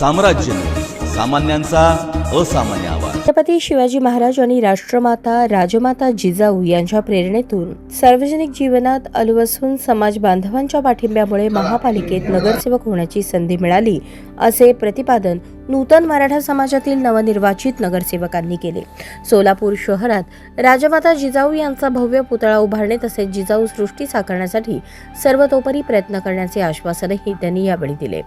साम्राज्य सामान्यांचा असामान्य आवाज. छत्रपती शिवाजी महाराज आणि राष्ट्रमाता राजमाता जिजाऊ यांच्या प्रेरणेतून सार्वजनिक जीवनात अलवसून समाज बांधवांच्या पाठिंब्यामुळे महापालिकेत नगरसेवक होण्याची संधी मिळाली असे प्रतिपादन नूतन मराठा समाजातील नवनिर्वाचित नगरसेवकांनी केले. सोलापूर शहरात राजमाता जिजाऊ यांचा भव्य पुतळा उभारणे तसेच जिजाऊ सृष्टी साकारण्यासाठी सर्वतोपरी प्रयत्न करण्याचे आश्वासनही त्यांनी यावेळी दिले.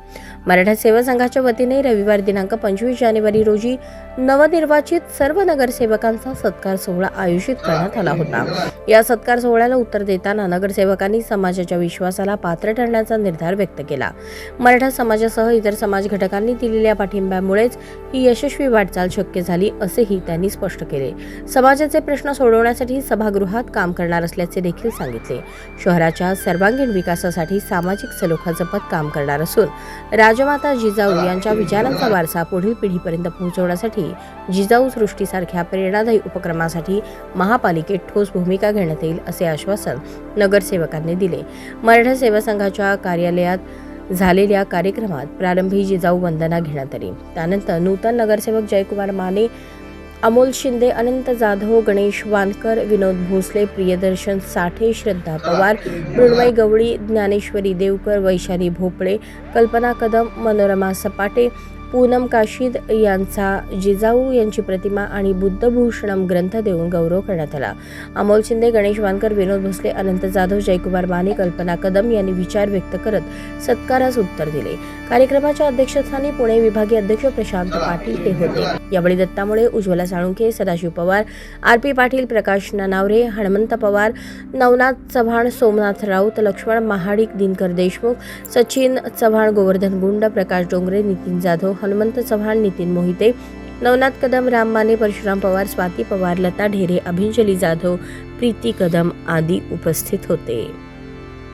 मराठा सेवा संघाच्या वतीने रविवार दिनांक पंचवीस जानेवारी रोजी नवनिर्वाचित सर्व नगरसेवकांचा सत्कार सोहळा आयोजित करण्यात आला होता. या सत्कार सोहळ्याला उत्तर देताना नगरसेवकांनी समाजाच्या विश्वासाला पात्र ठरण्याचा निर्धार व्यक्त केला. मराठा समाजासह इतर समाज घटकांनी दिलेल्या पाठिंबा पाठिंब्यामुळेच ही यशस्वी वाटचाल शक्य झाली असेही त्यांनी स्पष्ट केले. समाजाचे प्रश्न सोडवण्यासाठी सभागृहात काम करणार असल्याचे देखील सांगितले. शहराच्या सर्वांगीण विकासासाठी सामाजिक सलोखा जपत काम करणार असून राजमाता जिजाऊ यांच्या विचारांचा वारसा पुढील पिढीपर्यंत पोहोचवण्यासाठी जिजाऊ सृष्टीसारख्या प्रेरणादायी उपक्रमासाठी महापालिकेत ठोस भूमिका घेण्यात येईल असे आश्वासन नगरसेवकांनी दिले. मराठा सेवा संघाच्या कार्यालयात झालेल्या कार्यक्रमात प्रारंभी जिजाऊ वंदना घेण्यात आली. त्यानंतर नूतन नगरसेवक जयकुमार माने अमोल शिंदे अनंत जाधव गणेश वानकर विनोद भोसले प्रियदर्शन साठे श्रद्धा पवार मृण्मयी गवळी ज्ञानेश्वरी देवकर वैशाली भोपळे कल्पना कदम मनोरमा सपाटे पूनम काशीद यांचा जिजाऊ यांची प्रतिमा आणि बुद्धभूषणम ग्रंथ देऊन गौरव करण्यात आला. अमोल शिंदे गणेश वानकर विनोद भोसले अनंत जाधव जयकुमार माने कल्पना कदम यांनी विचार व्यक्त करत सत्कारास उत्तर दिले. कार्यक्रमाच्या अध्यक्षस्थानी पुणे विभागीय अध्यक्ष प्रशांत पाटील हे होते. यावेळी दत्तामुळे उज्ज्वला साळुंखे सदाशिव पवार आर पी पाटील प्रकाश ननावरे हणमंत पवार नवनाथ चव्हाण सोमनाथ राऊत लक्ष्मण महाडिक दिनकर देशमुख सचिन चव्हाण गोवर्धन गुंड प्रकाश डोंगरे नितीन जाधव हनुमंत चव्हाण नितीन मोहिते नवनाथ कदम राम माने परशुराम पवार स्वाती पवार लता ढेरे अभिंजली जाधव प्रीती कदम आदी उपस्थित होते.